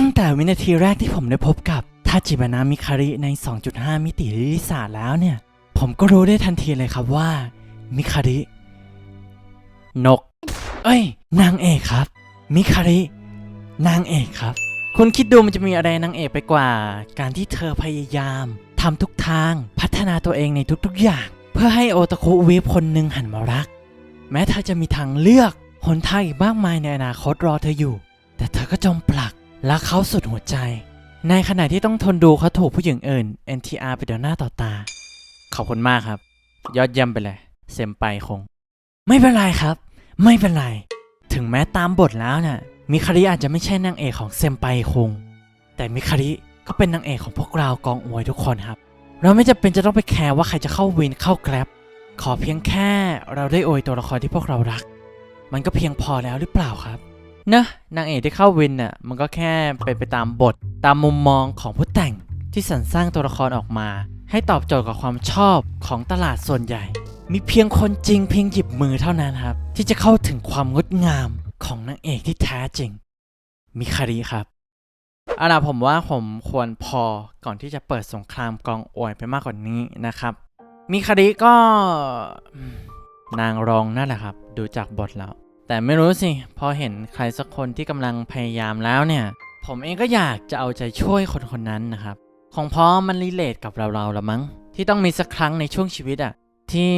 ตั้งแต่วินาทีแรกที่ผมได้พบกับทาจิบานามิคาริใน 2.5 มิติลิลิสาแล้วเนี่ย ผมก็รู้ได้ทันทีเลยครับว่า มิคาริ นก เอ้ย นางเอกครับ มิคาริ นางเอกครับ คุณคิดดูมันจะมีอะไรนางเอกไปกว่า การที่เธอพยายามทำทุกทางพัฒนาตัวเองในทุกๆอย่าง เพื่อให้โอตาคุวีฟคนหนึ่งหันมารัก แม้เธอจะมีทางเลือกหนทางอีกมากมายในอนาคตรอเธออยู่ แต่เธอก็จมปลัก รักเขาสุดหัวใจ ในขณะที่ต้องทนดูเขาถูกผู้หญิงอื่น NTR ไปเดี๋ยวหน้าต่อตา ขอบคุณมากครับ ยอดเยี่ยมไปเลย เซมไปคง ไม่เป็นไรครับ ไม่เป็นไร ถึงแม้ตามบทแล้วน่ะมิคาริอาจจะไม่ใช่นางเอกของเซมไปคง แต่มิคาริก็เป็นนางเอกของพวกเรากองอวยทุกคนครับ เราไม่จำเป็นจะต้องไปแคร์ว่าใครจะเข้าวินเข้าแกร็บขอเพียงแค่เราได้อวยตัวละครที่พวกเรารัก มันก็เพียงพอแล้วหรือเปล่าครับ เนอะนางเอกที่เข้าวินน่ะมันก็แค่เป็นไปตามบท ตามมุมมองของผู้แต่งที่สรรสร้างตัวละครออกมา ให้ตอบโจทย์กับความชอบของตลาดส่วนใหญ่ มีเพียงคนจริงเพียงหยิบมือเท่านั้นครับ ที่จะเข้าถึงความงดงามของนางเอกที่แท้จริง มิคาริครับเอาล่ะผมว่าผมควรพอก่อนที่จะเปิดสงครามกองอวยไปมากกว่านี้นะครับ มิคาริก็นางรองนั่นแหละครับ ดูจากบทแล้ว แต่ไม่รู้สิ พอเห็นใครสักคนที่กำลังพยายามแล้วเนี่ย ผมเองก็อยากจะเอาใจช่วยคนคนนั้นนะครับ ของพราะมันรีเลทกับเราเราละมั้ง ที่ต้องมีสักครั้งในช่วงชีวิตอะที่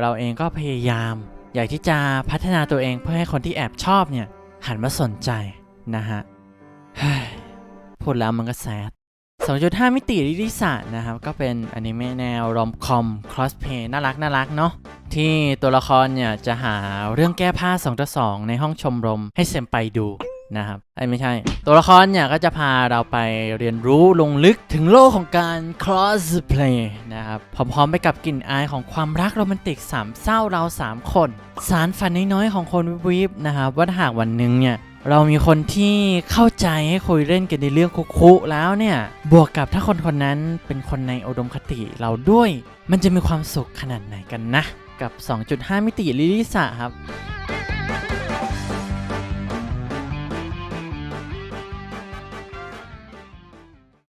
เราเองก็พยายาม อยากที่จะพัฒนาตัวเองเพื่อให้คนที่แอบชอบเนี่ย หันมาสนใจนะฮะพูดแล้วมันก็แซด 2.5 มิติลิลิสะนะครับ ก็เป็นอนิเมะแนวรอมคอมครอสเพย์น่ารักน่ารักเนาะที่ตัวละครเนี่ยจะหาเรื่องแก้ผ้า2ต่อ2ในห้องชมรมให้เซมไปดูนะครับไอ้ไม่ใช่ ตัวละครเนี่ยก็จะพาเราไปเรียนรู้ลงลึกถึงโลกของการ crossplay นะครับ พร้อมๆไปกับกลิ่นอายของความรักโรแมนติกสามเศร้าเรา 3 คน สารฝันน้อยๆของคนวิบๆนะครับว่าหากวันหนึ่งเนี่ย เรามีคนที่เข้าใจให้คุยเล่นกันในเรื่องคุกๆแล้วเนี่ย บวกกับถ้าคนคนนั้นเป็นคนในอุดมคติเราด้วย มันจะมีความสุขขนาดไหนกันนะ กับ 2.5 มิติลิลิสะครับ